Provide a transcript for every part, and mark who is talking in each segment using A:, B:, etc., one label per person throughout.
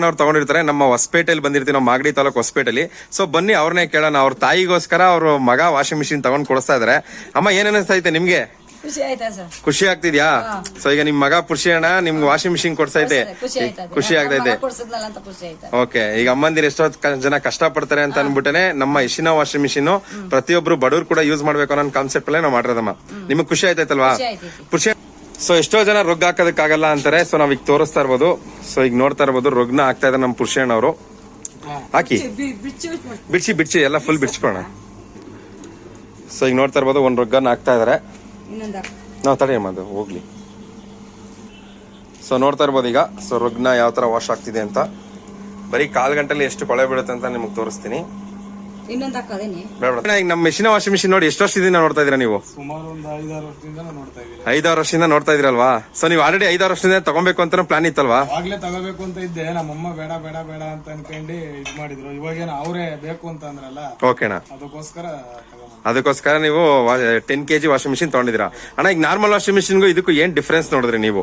A: ಅವ್ರು ತಗೊಂಡಿರ್ತಾರೆ. ನಮ್ಮ ಹೊಸಪೇಟೆಯಲ್ಲಿ ಬಂದಿರ್ತೀವಿ ನಾವು ಮಾಗಡಿ ತಾಲೂಕು ಹೊಸಪೇಟೆಲಿ. ಸೊ ಬನ್ನಿ ಅವ್ರನ್ನೇ ಕೇಳೋಣ. ಅವ್ರ ತಾಯಿಗೋಸ್ಕರ ಅವ್ರ ಮಗ ವಾಷಿಂಗ್ ಮಿಷಿನ್ ತಗೊಂಡ್ ಕೊಡಿಸ್ತಾ ಇದಾರೆ. ಅಮ್ಮ ಏನ್ ಅನಿಸ್ತೈತೆ ನಿಮ್ಗೆ?
B: ಖುಷಿ
A: ಖುಷಿ ಆಗ್ತಿದ್ಯಾ? ಸೊ ಈಗ ನಿಮ್ ಮಗ ಪುರುಷಿ ಅಣ್ಣ ನಿಮ್ಗೆ ವಾಷಿಂಗ್ ಮಿಷಿನ್ ಕೊಡ್ಸೈತೆ
B: ಖುಷಿ
A: ಖುಷಿ ಆಗ್ತೈತೆ
B: ಖುಷಿ
A: ಓಕೆ ಈಗ ಅಮ್ಮಂದಿರು ಎಷ್ಟೋ ಜನ ಕಷ್ಟ ಪಡ್ತಾರೆ ಅಂತ ಅನ್ಬಿಟ್ಟನೆ ನಮ್ಮ ಇಶಿನ ವಾಷಿಂಗ್ ಮಿಷಿನ್ ಪ್ರತಿಯೊಬ್ರು ಬಡವ್ರು ಕೂಡ ಯೂಸ್ ಮಾಡ್ಬೇಕು ಅನ್ನೋ ಕಾನ್ಸೆಪ್ಟ್ ಅಲ್ಲೇ ನಾವು ಮಾಡಿರೋದಮ್ಮ. ನಿಮಗೆ ಖುಷಿ ಆಯ್ತೈತಲ್ವಾ
B: ಖುಷಿ ಆಯ್ತೈತಿ.
A: ಖುಷಿ ಸೊ ಎಷ್ಟೋ ಜನ ರೊಗ್ ಹಾಕೋದಕ್ಕಾಗಲ್ಲ ಅಂತಾರೆ. ಸೊ ನಾವ್ ಈಗ ತೋರಿಸ್ತಾ ಇರ್ಬೋದು. ಸೊ ಈಗ ನೋಡ್ತಾ ಇರ್ಬೋದು ರೊಗ್ನ ಹಾಕ್ತಾ ಇದ್ದಾರೆ ನಮ್ಮ ಪುರುಷಣ್ಣ ಅವರು. ಹಾಕಿ. ಬಿಡ್ಸಿ ಬಿಡ್ಸಿ ಎಲ್ಲ ಫುಲ್ ಬಿಡ್ಸ್ಬಿಡೋಣ ಸೊ ಈಗ ನೋಡ್ತಾ ಇರ್ಬೋದು ಒಂದ್ ರೊಗ್ಗನ್ನ ಹಾಕ್ತಾ ಇದಾರೆ.
B: ಇನ್ನೊಂದ.
A: ನಾವು ತಡೆ ಅದು ಹೋಗ್ಲಿ. ಸೊ ನೋಡ್ತಾ ಇರ್ಬೋದು ಈಗ. ಸೊ ರೊಗ್ನ ಯಾವ ತರ ವಾಶ್ ಆಗ್ತಿದೆ ಅಂತ. ಬರೀ ಕಾಲ್ ಗಂಟೆಲಿ ಎಷ್ಟು ಕೊಳೆ ಬೀಳುತ್ತೆ ಅಂತ ನಿಮಗೆ ತೋರಿಸ್ತೀನಿ.
B: ಇನ್ನೊಂದ್ ಹಾಕೋದೇನಿ
A: ಬೇಡ. ಈಗ ನಮ್ಮ ಮೆಷಿನ ವಾಷಿಂಗ್ ಮಿಷಿನ್ ನೋಡಿ ಎಷ್ಟು ವರ್ಷದಿಂದ ನೋಡ್ತಾ ಇದೀರಾ ನೀವು?
C: ಸುಮಾರು ಒಂದು ಐದಾರು ವರ್ಷದಿಂದ ನಾನು ನೋಡ್ತಾ ಇದ್ದೀನಿ
A: ಐದಾರು ವರ್ಷದಿಂದ ನೋಡ್ತಾ ಇದೀರಲ್ವಾ ಸೊ ನೀವು ಆಲ್ರೆಡಿ ಐದಾರು ವರ್ಷದಿಂದ ತಗೊಬೇಕು ಅಂತ ಪ್ಲಾನ್ ಇತ್ತಲ್ವಾ?
C: ಆಗ್ಲೇ ತಗೋಬೇಕು ಅಂತ ಇದ್ದೆ. ನಮ್ಮಮ್ಮ ಬೇಡ ಬೇಡ ಬೇಡ ಅಂತ ಅನ್ಕೊಂಡು ಇದ್ ಮಾಡಿದ್ರು. ಇವಾಗೇನು ಅವರೇ ಬೇಕು ಅಂತ ಅಂದ್ರಲ್ಲ
A: ಓಕೆನಾ
C: ಅದಕ್ಕೋಸ್ಕರ.
A: ಅದಕ್ಕೋಸ್ಕರ ನೀವು ಟೆನ್ ಕೆಜಿ ವಾಷಿಂಗ್ ಮಿಷಿನ್ ತಗೊಂಡಿದ್ದೀರಾ? ಅಣ್ಣ ಈಗ ನಾರ್ಮಲ್ ವಾಷಿಂಗ್ ಮಿಷಿನ್ಗೂ ಇದಕ್ಕೂ ಏನ್ ಡಿಫ್ರೆನ್ಸ್ ನೋಡಿದ್ರಿ ನೀವು?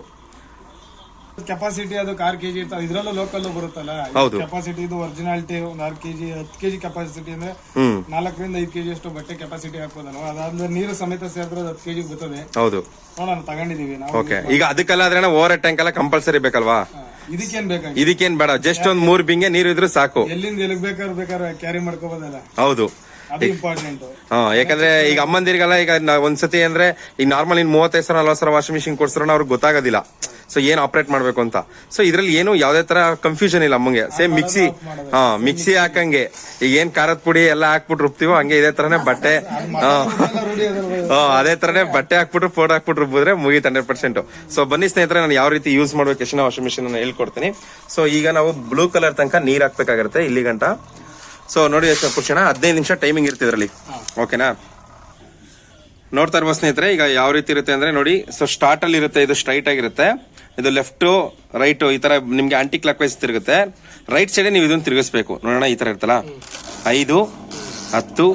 C: ಕೆಪಾಸಿಟಿ ಅದು ಆರು ಕೆಜಿ ಇರ್ತಾವ ಇದ್ರಲ್ಲೂ ಲೋಕಲ್ ಬರುತ್ತಲ್ಲ?
A: ಹೌದು.
C: ಕೆಪಾಸಿಟಿ ಇದು ಒರಿಜಿನಾಲಿಟಿ ಒಂದ್ ಆರ್ ಕೆಜಿ ಹತ್ತು ಕೆಜಿ ಕೆಪಾಸಿಟಿ ಅಂದ್ರೆ
A: ಹ್ಮ್.
C: ನಾಲ್ಕರಿಂದ ಐದು ಕೆಜಿ ಅಷ್ಟು ಬಟ್ಟೆ ಕೆಪಾಸಿಟಿ ಹಾಕ್ಬೋದಲ್ವಾ? ಅದಾದ್ರೆ ನೀರು ಸಮೇತ ಸೇರಿದ್ರೆ ಅದು ಹತ್ತು ಕೆಜಿ ಬರ್ತದೆ.
A: ಹೌದು.
C: ನೋಡೋಣ ತಗೊಂಡಿದೀವಿ ನಾವು.
A: ಓಕೆ ಈಗ ಅದಕ್ಕೆಲ್ಲ ಆದ್ರೆ ಓವರ್ ಟ್ಯಾಂಕ್ ಎಲ್ಲ ಕಂಪಲ್ಸರಿ ಬೇಕಲ್ವಾ?
C: ಹಾ, ಇದಕ್ಕೇನ್ ಬೇಕಾಗಿ
A: ಇದಕ್ಕೇನ್ ಬೇಡ. ಜಸ್ಟ್ ಒಂದ್ ಮೂರ್ ಬಿಂಗೆ ನೀರು ಇದ್ರೆ ಸಾಕು.
C: ಎಲ್ಲಿಂದ ಎಲ್ಲಿಗ್ ಬೇಕಾದ್ರೆ ಬೇಕಾದ್ರೆ ಕ್ಯಾರಿ ಮಾಡ್ಕೋಬೋದಲ್ಲ?
A: ಹೌದು.
C: ಅದು ಇಂಪಾರ್ಟೆಂಟ್
A: ಹಾ ಯಾಕಂದ್ರೆ ಈಗ ಅಮ್ಮಂದಿರಿಗೆಲ್ಲ ಈಗ ನಾ- ಒಂದ್ಸತಿ ಅಂದ್ರೆ ಈಗ ನಾರ್ಮಲ್ ಇನ್ ಮೂವತ್ತೈದು ಸಾವಿರ ನಲ್ವತ್ತು ಸಾವಿರ ವಾಷಿಂಗ್ ಮಿಷಿನ್ ಕೊಡ್ಸಿರೋ ಅವ್ರಿಗೆ ಗೊತ್ತಾಗೋದಿಲ್ಲ. ಸೊ ಏನ್ ಆಪರೇಟ್ ಮಾಡ್ಬೇಕು ಅಂತ? ಸೊ ಇದ್ರಲ್ಲಿ ಏನು ಯಾವ್ದೇ ತರ ಕನ್ಫ್ಯೂಷನ್ ಇಲ್ಲ ಅಮ್ಮಂಗೆ ಸೇಮ್ ಮಿಕ್ಸಿ ಹಾ ಮಿಕ್ಸಿ ಹಾಕಂಗೆ. ಈಗ ಏನ್ ಖಾರದ ಪುಡಿ ಎಲ್ಲ ಹಾಕ್ಬಿಟ್ಟು ರುಬ್ತೀವೋ ಹಂಗೆ ಇದೇ ತರನೇ ಬಟ್ಟೆ. ಹಾ. ಅದೇ ತರನೇ ಬಟ್ಟೆ ಹಾಕ್ಬಿಟ್ಟು ಫೋಟೋ ಹಾಕ್ಬಿಟ್ಟು ರುಬ್ಬಿದ್ರೆ ಮುಗೀತು ಹಂಡ್ರೆಡ್ ಪರ್ಸೆಂಟ್ ಸೊ ಬನ್ನಿ ಸ್ನೇಹಿತರೆ ನಾನು ಯಾವ ರೀತಿ ಯೂಸ್ ಮಾಡ್ಬೇಕು ಎಷ್ಟಿನ ವಾಷಿಂಗ್ ಮಿಷಿನ್ ಅನ್ನು ಹೇಳ್ಕೊಡ್ತೀನಿ. ಸೊ ಈಗ ನಾವು ಬ್ಲೂ ಕಲರ್ ತನಕ ನೀರ್ ಹಾಕ್ಬೇಕಾಗಿರುತ್ತೆ ಇಲ್ಲಿ ಗಂಟ. ಸೊ ನೋಡಿ ಎಷ್ಟು ಖುಷಿ ಹದಿನೈದು ನಿಮಿಷ ಟೈಮಿಂಗ್ ಇರ್ತಿದ್ರಲ್ಲಿ. ಇದರಲ್ಲಿ ಓಕೆನಾ ನೋಡ್ತಾ ಇರ್ಬೋದು ಸ್ನೇಹಿತರೆ ಈಗ ಯಾವ ರೀತಿ ಇರುತ್ತೆ ಅಂದ್ರೆ ನೋಡಿ ಸೊ ಸ್ಟಾರ್ಟ್ ಅಲ್ಲಿ ಇರುತ್ತೆ ಇದು ಸ್ಟ್ರೈಟ್ ಆಗಿರುತ್ತೆ. ಇದು ಲೆಫ್ಟ್ ರೈಟ್ ಈ ತರ ನಿಮ್ಗೆ ಆಂಟಿ ಕ್ಲಾಕ್ ವೈಸ್ ತಿರುಗುತ್ತೆ. ರೈಟ್ ಸೈಡ್ ನೀವು ಇದನ್ನ ತಿರುಗಿಸ್ಬೇಕು. ನೋಡೋಣ ಈ ತರ ಇರ್ತಲ್ಲ ಐದು ಹತ್ತು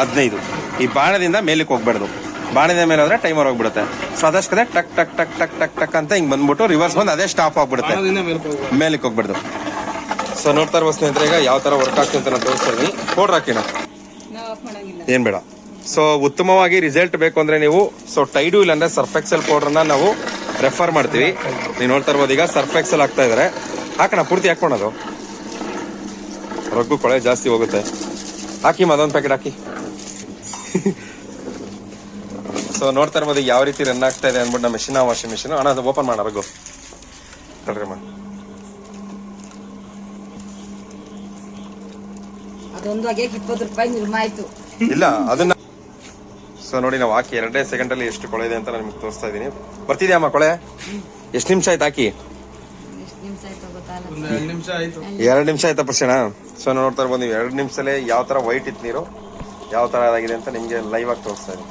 A: ಹದಿನೈದು. ಈ ಬಾಣದಿಂದ ಮೇಲಕ್ಕೆ ಹೋಗ್ಬಾರ್ದು. ಬಾಣದ ಮೇಲೆ ಹೋದ್ರೆ ಟೈಮರ್ ಹೋಗ್ಬಿಡುತ್ತೆ. ಸೊ ಅದಷ್ಟೇ ಟಕ್ ಟಕ್ ಟಕ್ ಟಕ್ ಟಕ್ ಟಕ್ ಅಂತ ಹಿಂಗೆ ಬಂದ್ಬಿಟ್ಟು ರಿವರ್ಸ್ ಬಂದು ಅದೇ ಸ್ಟಾಪ್ ಆಗ್ಬಿಡುತ್ತೆ. ಮೇಲಕ್ಕೆ ಹೋಗ್ಬಾರ್ದು. ಸೊ ನೋಡ್ತಾ ಇರ್ಬೋದು ಸ್ನೇಹಿತರೆ ಈಗ ಯಾವ ತರ ವರ್ಕ್ ಆಗ್ತದೆ ಅಂತ ನಾನು ತೋರಿಸ್ತಾ ಪೌಡ್ರ್
B: ಆಫ್ ಮಾಡಂಗಿಲ್ಲ.
A: ಏನ್ ಬೇಡ. ಸೊ ಉತ್ತಮವಾಗಿ ರಿಸಲ್ಟ್ ಬೇಕು ಅಂದ್ರೆ ನೀವು ಸೊ ಟೈಡು ಇಲ್ಲ ಅಂದ್ರೆ ಸರ್ಫ್ ಎಕ್ಸೆಲ್ನ ನಾವು ರೆಫರ್ ಮಾಡ್ತೀವಿ. ನೀವು ನೋಡ್ತಾ ಇರ್ಬೋದು ಈಗ ಸರ್ಫ್ ಎಕ್ಸೆಲ್ ಹಾಕ್ತಾ ಇದಾರೆ ಹಾಕೋಣ ಪೂರ್ತಿ ಹಾಕೋಣದು ರಗ್ಗು ಕೊಳೆ ಜಾಸ್ತಿ ಹೋಗುತ್ತೆ. ಹಾಕಿ ಮದೊಂದು ಪ್ಯಾಕೆಟ್ ಹಾಕಿ. ಸೊ ನೋಡ್ತಾ ಇರ್ಬೋದು ಯಾವ ರೀತಿ ರನ್ ಆಗ್ತಾ ಇದೆ ಅಂದ್ಬಿಟ್ಟು ನಮ್ಮ ಮೆಷಿನ ವಾಷಿಂಗ್ ಮೆಷಿನ್ ಅಣ್ಣ ಅದು ಓಪನ್ ಮಾಡೋ ರಘು ತಡ್ರಿ ಮಾಡಿ
B: ಅದೊಂದು ಇಪ್ಪತ್ತು ರೂಪಾಯಿ ನಿರ್ಮ ಆಯ್ತು.
A: ಇಲ್ಲ ಅದನ್ನ ಸೊ ನೋಡಿ, ನಾವು ಹಾಕಿ ಎರಡೇ ಸೆಕೆಂಡ್ ಅಲ್ಲಿ ಎಷ್ಟು ಕೊಳೆ ಇದೆ ಅಂತ ನಿಮ್ಗೆ ತೋರಿಸ್ತಾ ಇದೀನಿ ಬರ್ತಿದ್ಯಾ ಅಮ್ಮ ಕೊಳೆ? ಎಷ್ಟು ನಿಮಿಷ ಆಯ್ತು ಹಾಕಿ?
C: ಎರಡು ನಿಮಿಷ ಆಯ್ತಾ
A: ಪರ್ಸಣ ಸೊ ನೋಡ್ತಾ ಇರ್ಬೋದು, ನೀವು ಎರಡು ನಿಮಿಷಲ್ಲೇ ಯಾವ ತರ ವೈಟ್ ಇತ್ತು ನೀರು, ಯಾವ ತರ ಅದಾಗಿದೆ ಅಂತ ನಿಮ್ಗೆ ಲೈವ್ ಆಗಿ ತೋರಿಸ್ತಾ ಇದೀನಿ